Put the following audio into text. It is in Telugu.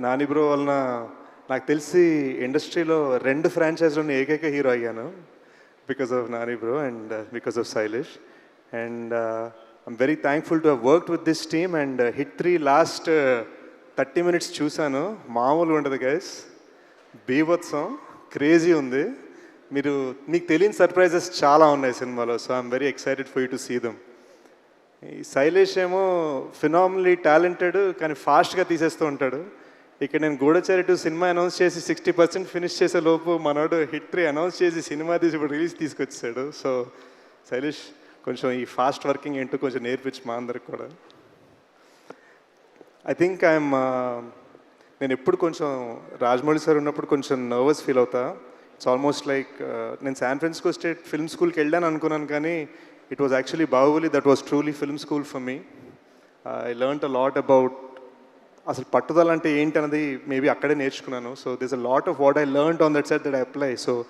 నాని బ్రో వలన నాకు తెలిసి ఇండస్ట్రీలో రెండు ఫ్రాంచైజ్లో ఏకైక హీరో అయ్యాను. Because of Nani bro and because of Sailesh and I'm very thankful to work with this team and hit three last thirty minutes చూశాను. మామూలుగా ఉండదు గైస్ బీభత్సం క్రేజీ ఉంది. మీరు మీకు తెలియని సర్ప్రైజెస్ చాలా ఉన్నాయి సినిమాలో so I'm very excited for you to see them ఈ శైలేష్ ఏమో ఫినామినలీ టాలెంటెడ్ కానీ ఫాస్ట్గా తీసేస్తూ ఉంటాడు. ఇక్కడ నేను గూఢచారి టూ సినిమా అనౌన్స్ చేసి సిక్స్టీ పర్సెంట్ ఫినిష్ చేసే లోపు మనోడు హిట్ త్రీ అనౌన్స్ చేసి సినిమా తీసి ఇప్పుడు రిలీజ్ తీసుకొచ్చాడు. సో శైలేష్ కొంచెం ఈ ఫాస్ట్ వర్కింగ్ ఏంటో కొంచెం నేర్పించి మా అందరికి కూడా. ఐ థింక్ ఐఎమ్ నేను ఎప్పుడు కొంచెం రాజమౌళి సార్ ఉన్నప్పుడు కొంచెం నర్వస్ ఫీల్ అవుతా. ఇట్స్ ఆల్మోస్ట్ లైక్ నేను శాన్ ఫ్రాన్సిస్కో స్టేట్ ఫిల్మ్ స్కూల్కి వెళ్ళాను అనుకున్నాను కానీ it was actually Baahubali that was truly film school for me I learn a lot about అసలు పట్టుదల అంటే ఏంటి అన్నది మేబీ అక్కడే నేర్చుకున్నాను. So this a lot of what I learn on that set that I apply so